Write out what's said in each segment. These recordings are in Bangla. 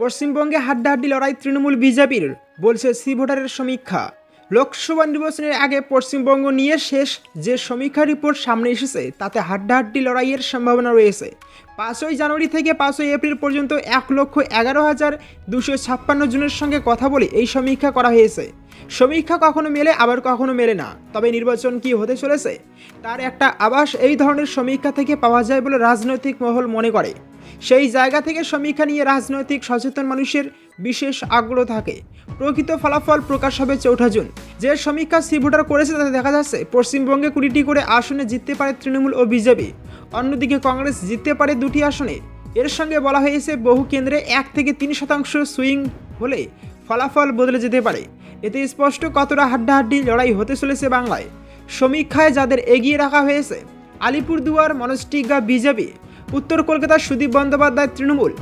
পশ্চিমবঙ্গে হাড্ডাহাড্ডি লড়াই তৃণমূল বিজেপির, বলছে সি ভোটারের সমীক্ষা। লোকসভা নির্বাচনের আগে পশ্চিমবঙ্গ নিয়ে শেষ যে সমীক্ষা রিপোর্ট সামনে এসেছে, তাতে হাড্ডাহাড্ডি লড়াইয়ের সম্ভাবনা রয়েছে। পাঁচই জানুয়ারি থেকে পাঁচই এপ্রিল পর্যন্ত এক লক্ষ এগারো হাজার দুশো ছাপ্পান্ন জনের সঙ্গে কথা বলে এই সমীক্ষা করা হয়েছে। সমীক্ষা কখনো মেলে, আবার কখনো মেলে না। তবে নির্বাচন কি হতে চলেছে? তার একটা আভাস এই ধরনের সমীক্ষা থেকে পাওয়া যায় বলে রাজনৈতিক মহল মনে করে। সেই জায়গা থেকে সমীক্ষা নিয়ে রাজনৈতিক সচেতন মানুষের বিশেষ আগ্রহ থাকে। প্রকৃত ফলাফল প্রকাশ হবে চৌঠা জুন। যে সমীক্ষা সি ভোটার করেছে তাতে দেখা যাচ্ছে, পশ্চিমবঙ্গে কুড়িটি করে আসনে জিততে পারে তৃণমূল ও বিজেপি। অন্যদিকে কংগ্রেস জিততে পারে দুটি আসনে। এর সঙ্গে বলা হয়েছে, বহু কেন্দ্রে এক থেকে তিন শতাংশ সুইং হলে ফলাফল বদলে যেতে পারে। এতে স্পষ্ট কতটা হাড্ডাহাড্ডি লড়াই হতে চলেছে বাংলায়। সমীক্ষায় যাদের এগিয়ে রাখা হয়েছে, আলিপুরদুয়ার মনস্টিগা বিজেপি, উত্তর কলকাতার Sudip Bandyopadhyay Trinamool,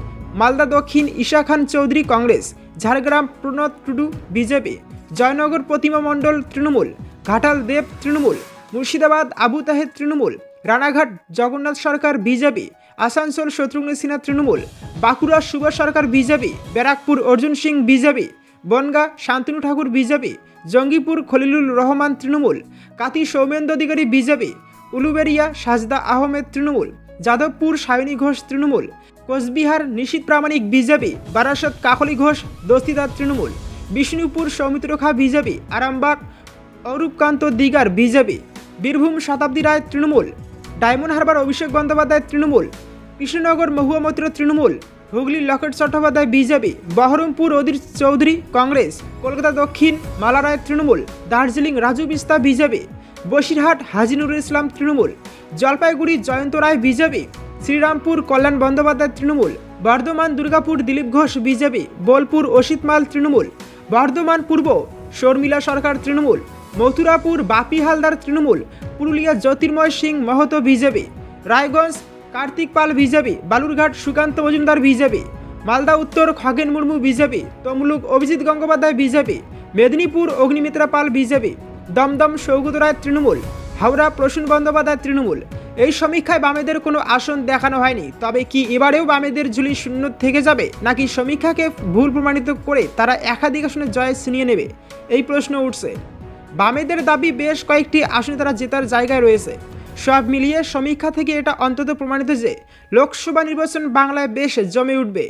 Malda Dakshin Isha Khan Chowdhury Congress, Jhargram Pranat Tudu BJP, Jaynagar Pratima Mondal Trinamool, Ghatal Dev Trinamool, Murshidabad Abu Tahed Trinamool, Ranaghat Jagannath Sarkar BJP, Asansol Shatrughan Sinha Trinamool, Bankura Shubha Sarkar BJP, Barrackpore Arjun Singh BJP Bangaon Shantanu Thakur BJP, Jangipur Khalilur Rahman Trinamool Kanthi Soumendu Adhikari BJP, Uluberia Sajda Ahmed Trinamool, Jadavpur Sayani Ghosh Trinamool, Coochbehar Nisith Pramanik BJP, Barasat Kakoli Ghosh Dastidar Trinamool, Bishnupur Saumitra Khan BJP, Arambagh Arupkanta Digar BJP, Birbhum Satabdi Roy Trinamool, Diamond Harbour Abhishek Bandyopadhyay Trinamool, Krishnanagar Mahua Moitra Trinamool হুগলির Locket Chattopadhyay BJP, Baharampur Adhir Chowdhury Congress, Kolkata Dakshin Mala Roy Trinamool, Darjeeling Raju Bista BJP, Basirhat Hajinur Islam Trinamool, Jalpaiguri Jayanta Roy BJP, Serampore Kalyan Bandyopadhyay Trinamool, Bardhaman Durgapur Dilip Ghosh BJP, Bolpur Asit Mal Trinamool, Bardhaman Purba Sharmila Sarkar Trinamool, Mathurapur Bapi Halder Trinamool, Purulia Jyotirmay Singh Mahato BJP, Raiganj Kartik Pal BJP, Balurghat Sukanta Majumdar BJP, Malda Uttar Khagen Murmu BJP, Tamluk Abhijit Gangopadhyay BJP, Medinipur Agnimitra Paul BJP, Dumdum Saugata Roy Trinamool, Howrah Prasun Bandyopadhyay Trinamool. এই সমীক্ষায় বামেদের কোনো আসন দেখানো হয়নি। তবে কি এবারেও বামেদের ঝুলি শূন্য থেকে যাবে, নাকি সমীক্ষাকে ভুল প্রমাণিত করে তারা একাধিক আসনে জয় ছিনিয়ে নেবে? এই প্রশ্ন উঠছে। বামেদের দাবি বেশ কয়েকটি আসনে তারা জেতার জায়গায় রয়েছে। সব মিলিয়ে সমীক্ষা থেকে এটা অন্তত প্রমাণিত যে লোকসভা নির্বাচন বাংলায় বেশ জমে উঠবে।